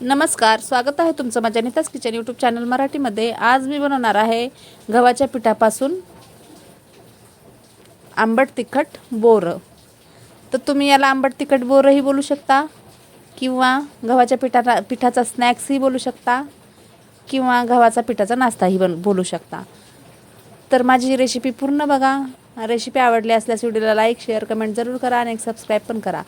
नमस्कार स्वागत आहे तुमचं माझ्या नितास किचन यूट्यूब चॅनल मराठीमध्ये. आज मी बनवणार आहे गव्हाच्या पिठापासून आंबट तिखट बोरं. तर तुम्ही याला आंबट तिखट बोरंही बोलू शकता किंवा गव्हाच्या पिठाचा पिठाचा स्नॅक्सही बोलू शकता किंवा गव्हाचा पिठाचा नाश्ताही बन बोलू शकता. तर माझी रेसिपी पूर्ण बघा. रेसिपी आवडली असल्यास व्हिडिओला लाईक शेअर कमेंट जरूर करा आणि एक सबस्क्राईब पण करा.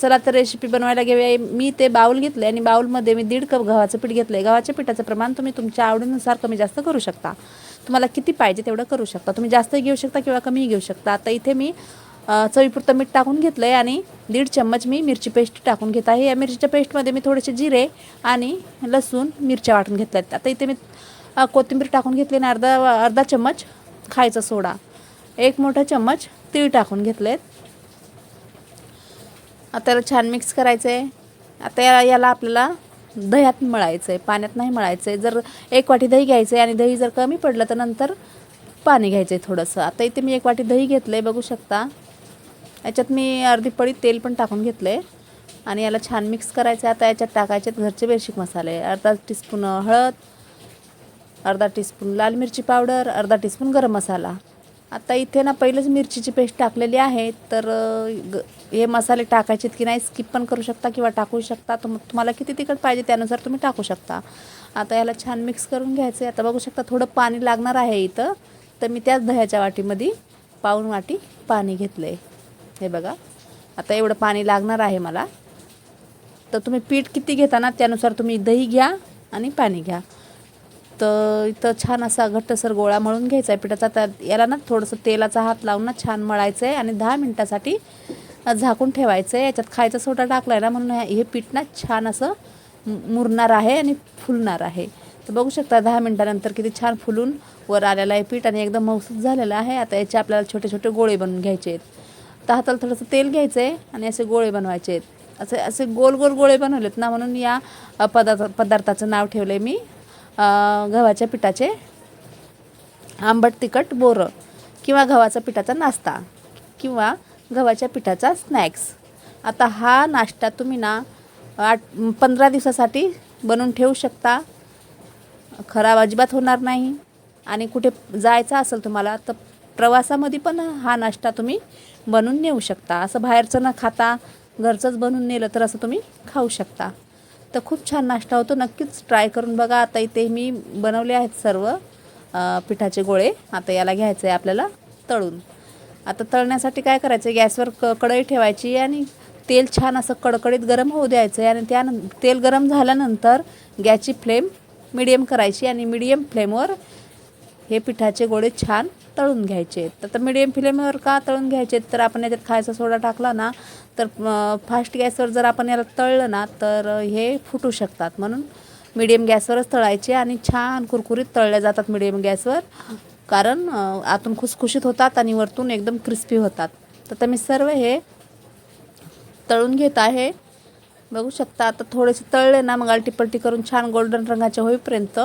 चला तर रेसिपी बनवायला घेऊया. मी ते बाऊल घेतले आणि बाऊलमध्ये मी दीड कप गव्हाचं पीठ घेतलं आहे गव्हाच्या पिठाचं प्रमाण तुम्ही तुमच्या आवडीनुसार कमी जास्त करू शकता. तुम्हाला किती पाहिजे तेवढं करू शकता. तुम्ही जास्तही घेऊ शकता किंवा कमीही घेऊ शकता. आता इथे मी चवीपुरतं मीठ टाकून घेतलं आहे आणि दीड चम्मच मी मिरची पेस्ट टाकून घेत आहे. या मिरचीच्या पेस्टमध्ये मी थोडेसे जिरे आणि लसूण मिरच्या वाटून घेतल्या आहेत आता इथे मी कोथिंबीर टाकून घेतली आणि अर्धा अर्धा चम्मच खायचा सोडा. एक मोठा चम्मच तीळ टाकून घेतले आहेत आता याला छान मिक्स करायचं आहे आता या याला आपल्याला दह्यात मळायचं आहे पाण्यात नाही मळायचं आहे जर एक वाटी दही घ्यायचं आहे आणि दही जर कमी पडलं तर नंतर पाणी घ्यायचं आहे थोडंसं. आता इथे मी एक वाटी दही घेतलं आहे बघू शकता. याच्यात मी अर्धी पळी तेल पण टाकून घेतलं आहे आणि याला छान मिक्स करायचं आहे आता याच्यात टाकायचे घरचे बेसिक मसाले. अर्धा टीस्पून हळद अर्धा टीस्पून लाल मिरची पावडर अर्धा टीस्पून गरम मसाला. आता इथे ना पहिलेच मिरचीची पेस्ट टाकलेली आहे तर ग हे मसाले टाकायचेत की नाही स्किप पण करू शकता किंवा टाकू शकता. तुम तुम्हाला किती तिखट पाहिजे त्यानुसार तुम्ही टाकू शकता. आता याला छान मिक्स करून घ्यायचं आहे आता बघू शकता थोडं पाणी लागणार आहे इथं तर मी त्याच दह्याच्या वाटीमध्ये पाऊन वाटी पाणी घेतलं आहे हे बघा आता एवढं पाणी लागणार आहे मला. तर तुम्ही पीठ किती घेता ना त्यानुसार तुम्ही दही घ्या आणि पाणी घ्या. तर इथं छान असा घट्टसर गोळा मळून घ्यायचा आहे. पिठाचा तर याला ना थोडंसं तेलाचा हात लावून ना छान मळायचं आहे आणि दहा मिनटासाठी झाकून ठेवायचं आहे याच्यात खायचा सोडा टाकला आहे ना म्हणून हे पीठ ना छान असं मुरणार आहे आणि फुलणार आहे. तर बघू शकता दहा मिनटानंतर किती छान फुलून वर आलेलं आहे पीठ आणि एकदम मौसूद झालेलं आहे. आता याचे आपल्याला छोटे छोटे गोळे बनवून घ्यायचे आहेत. तर हाताला थोडंसं तेल घ्यायचं आहे आणि असे गोळे बनवायचे आहेत. असे असे गोल गोल गोळे बनवलेत ना म्हणून या पदार्थ पदार्थाचं नाव ठेवलं आहे मी. गव्हाच्या पिठाचे आंबट तिखट बोरं किंवा गव्हाच्या पिठाचा नाश्ता किंवा गव्हाच्या पिठाचा स्नॅक्स. आता हा नाश्ता तुम्ही ना आठ पंधरा दिवसासाठी बनवून ठेवू शकता. खराब अजिबात होणार नाही. आणि कुठे जायचं असेल तुम्हाला तर प्रवासामध्ये पण हा नाश्ता तुम्ही बनवून नेऊ शकता. असं बाहेरचं न खाता घरचंच बनवून नेलं तर असं तुम्ही खाऊ शकता. तर खूप छान नाश्ता होतो. नक्कीच ट्राय करून बघा. आता इथे मी बनवले आहेत सर्व पिठाचे गोळे. आता याला घ्यायचं आहे आपल्याला तळून. आता तळण्यासाठी काय करायचं आहे गॅसवर क कढई ठेवायची आणि तेल छान असं कडकडीत गरम होऊ द्यायचं आहे आणि त्यान तेल गरम झाल्यानंतर गॅसची फ्लेम मिडियम करायची आणि मिडियम फ्लेमवर हे पिठाचे गोळे छान तळून घ्यायचे. आहेत तर मिडियम फ्लेमवर का तळून घ्यायचे? आहेत? तर आपण याच्यात खायचा सोडा टाकला ना तर फास्ट गॅसवर जर आपण याला तळलं ना तर हे फुटू शकतात. म्हणून मिडियम गॅसवरच तळायचे आणि छान कुरकुरीत तळल्या जातात मिडियम गॅसवर. कारण आतून खुसखुशीत होतात आणि वरतून एकदम क्रिस्पी होतात. तर आता मी सर्व हे तळून घेत आहे. बघू शकता आता थोडेसे तळले ना मग आलटीपलटी करून छान गोल्डन रंगाचे होईपर्यंत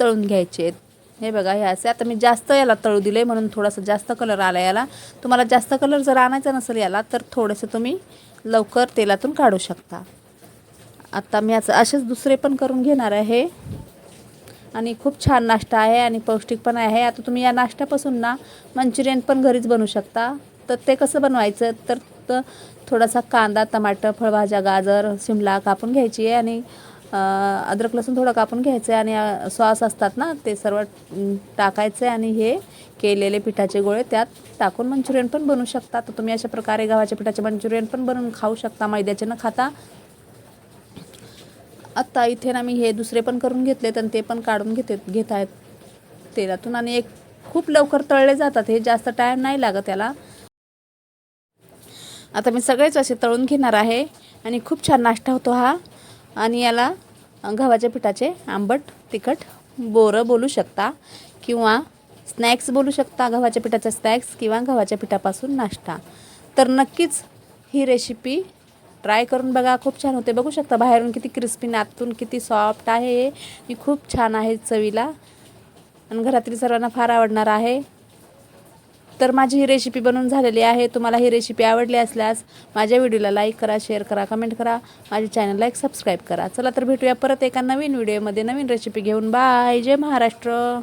तळून घ्यायचे. आहेत हे बघा हे असे. आता मी जास्त याला तळू दिले म्हणून थोडासा जास्त कलर आला याला. तुम्हाला जास्त कलर जर आणायचा नसेल याला तर थोडंसं तुम्ही लवकर तेलातून काढू शकता. आता मी असं असेच दुसरे पण करून घेणार आहे. आणि खूप छान नाश्ता आहे आणि पौष्टिक पण आहे. आता तुम्ही या नाश्त्यापासून ना मंचुरियन पण घरीच बनवू शकता. तर ते कसं बनवायचं? तर त- थोडासा कांदा टमाटर फळभाज्या गाजर शिमला कापून घ्यायची आहे. आणि अद्रक लसूण थोडं कापून घ्यायचं आहे आणि सॉस असतात ना ते सर्व टाकायचे टाकायचं आहे आणि हे केलेले पिठाचे गोळे त्यात टाकून मंचुरियन पण बनवू शकता. तर तुम्ही अशा प्रकारे गव्हाच्या पिठाचे मंचुरियन पण बनवून खाऊ शकता मैद्याचे न खाता. आत्ता इथे ना मी हे दुसरे पण करून घेतलेत आणि ते पण काढून घेते घेत आहेत तेलातून आणि एक खूप लवकर तळले जातात हे जास्त टाईम नाही लागत त्याला आता मी सगळेच असे तळून घेणार आहे आणि खूप छान नाश्ता होतो हा. आणि याला गव्हाच्या पिठाचे आंबट तिखट बोरं बोलू शकता किंवा स्नॅक्स बोलू शकता गव्हाच्या पिठाचा स्नॅक्स किंवा गव्हाच्या पिठापासून नाश्ता. तर नक्कीच ही रेसिपी ट्राय करून बघा खूप छान होते. बघू शकता बाहेरून किती क्रिस्पी नातून किती सॉफ्ट आहे हे. खूप छान आहे चवीला. आणि घरातील सर्वांना फार आवडणार आहे. तर माझी ही रेसिपी बनवून झालेली आहे. तुम्हाला ही रेसिपी आवडली असल्यास माझ्या व्हिडिओला लाईक करा शेअर करा कमेंट करा. माझ्या चॅनलला एक सबस्क्राईब करा. चला तर भेटूया परत एका नवीन व्हिडिओमध्ये नवीन रेसिपी घेऊन. बाय जय महाराष्ट्र.